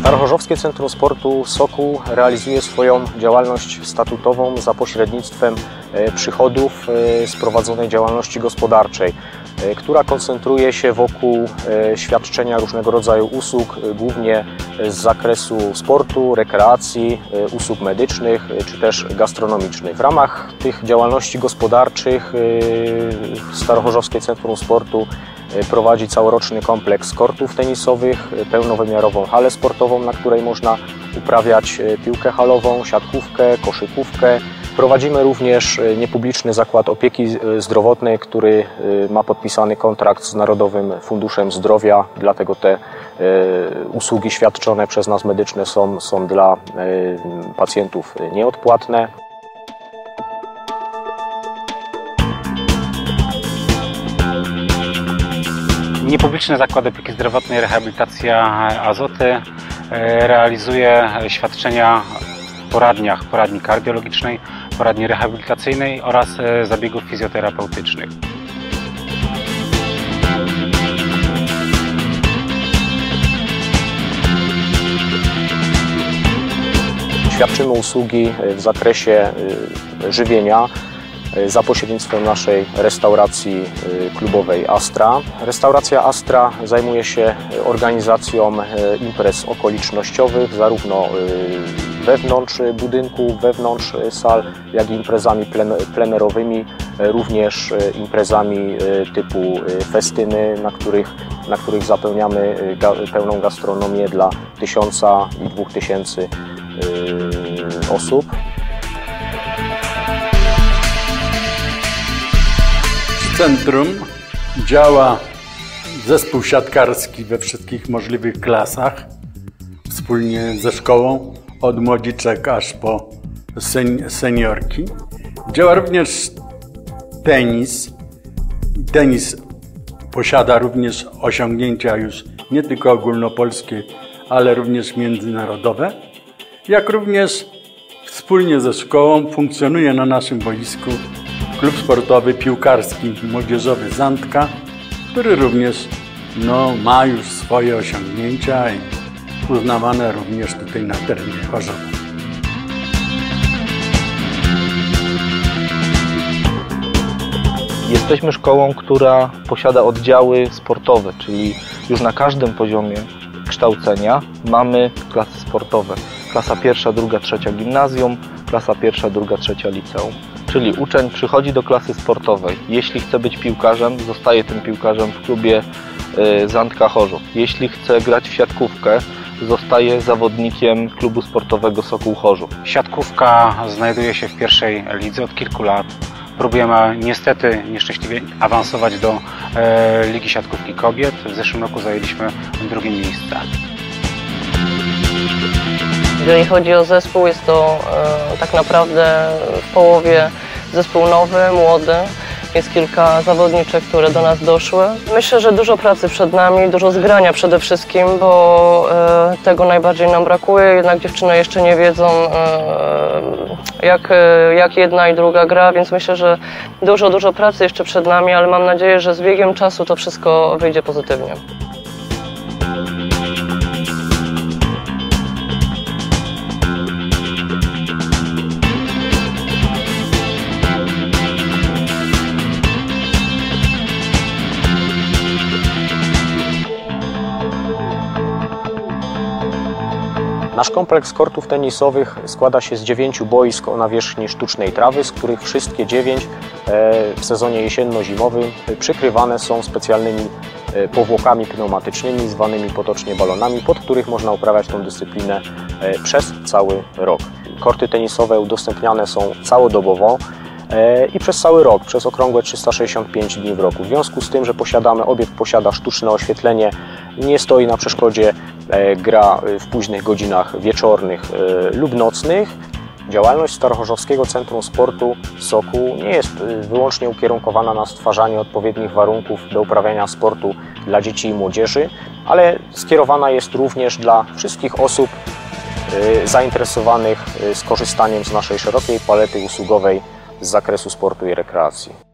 Starochorzowskie Centrum Sportu Sokół realizuje swoją działalność statutową za pośrednictwem e, przychodów e, z prowadzonej działalności gospodarczej, e, która koncentruje się wokół świadczenia różnego rodzaju usług, głównie z zakresu sportu, rekreacji, usług medycznych czy też gastronomicznych. W ramach tych działalności gospodarczych Starochorzowskie Centrum Sportu E, prowadzi całoroczny kompleks kortów tenisowych, e, pełnowymiarową halę sportową, na której można uprawiać e, piłkę halową, siatkówkę, koszykówkę. Prowadzimy również niepubliczny zakład opieki zdrowotnej, który ma podpisany kontrakt z Narodowym Funduszem Zdrowia, dlatego te usługi świadczone przez nas medyczne są, są dla pacjentów nieodpłatne. Niepubliczny Zakład Opieki Zdrowotnej Rehabilitacja Azoty e, realizuje świadczenia w poradniach, poradni kardiologicznej, poradni rehabilitacyjnej oraz e, zabiegów fizjoterapeutycznych. Świadczymy usługi w zakresie e, żywienia, za pośrednictwem naszej restauracji y, klubowej Astra. Restauracja Astra zajmuje się y, organizacją imprez okolicznościowych, zarówno wewnątrz budynku, wewnątrz sal, jak i imprezami plenerowymi, również imprezami typu festyny, na których, na których zapełniamy pełną gastronomię dla tysiąca i dwóch tysięcy osób. Centrum działa zespół siatkarski we wszystkich możliwych klasach, wspólnie ze szkołą, od młodziczek aż po seniorki. Działa również tenis. Tenis posiada również osiągnięcia już nie tylko ogólnopolskie, ale również międzynarodowe. Jak również wspólnie ze szkołą funkcjonuje na naszym boisku klub sportowy piłkarski młodzieżowy Zantka, który również no, ma już swoje osiągnięcia i uznawane również tutaj na terenie Chorzowa. Jesteśmy szkołą, która posiada oddziały sportowe, czyli już na każdym poziomie kształcenia mamy klasy sportowe. Klasa pierwsza, druga, trzecia gimnazjum, klasa pierwsza, druga, trzecia liceum. Czyli uczeń przychodzi do klasy sportowej. Jeśli chce być piłkarzem, zostaje tym piłkarzem w klubie y, Zantka Chorzów. Jeśli chce grać w siatkówkę, zostaje zawodnikiem klubu sportowego Sokół Chorzów. Siatkówka znajduje się w pierwszej lidze od kilku lat. Próbujemy niestety nieszczęśliwie awansować do e, Ligi Siatkówki Kobiet. W zeszłym roku zajęliśmy drugie miejsce. Jeżeli chodzi o zespół, jest to e, tak naprawdę w połowie zespół nowy, młody. Jest kilka zawodniczek, które do nas doszły. Myślę, że dużo pracy przed nami, dużo zgrania przede wszystkim, bo e, tego najbardziej nam brakuje. Jednak dziewczyny jeszcze nie wiedzą, e, jak, e, jak jedna i druga gra, więc myślę, że dużo, dużo pracy jeszcze przed nami, ale mam nadzieję, że z biegiem czasu to wszystko wyjdzie pozytywnie. Nasz kompleks kortów tenisowych składa się z dziewięciu boisk o nawierzchni sztucznej trawy, z których wszystkie dziewięć e, w sezonie jesienno-zimowym przykrywane są specjalnymi e, powłokami pneumatycznymi, zwanymi potocznie balonami, pod których można uprawiać tę dyscyplinę e, przez cały rok. Korty tenisowe udostępniane są całodobowo i przez cały rok, przez okrągłe 365 dni w roku. W związku z tym, że posiadamy, obiekt posiada sztuczne oświetlenie, nie stoi na przeszkodzie gra w późnych godzinach wieczornych e, lub nocnych. Działalność Starochorzowskiego Centrum Sportu Soku nie jest e, wyłącznie ukierunkowana na stwarzanie odpowiednich warunków do uprawiania sportu dla dzieci i młodzieży, ale skierowana jest również dla wszystkich osób zainteresowanych skorzystaniem z naszej szerokiej palety usługowej z zakresu sportu i rekreacji.